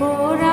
por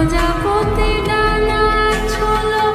প্রজাপতি ডানা ছোলা।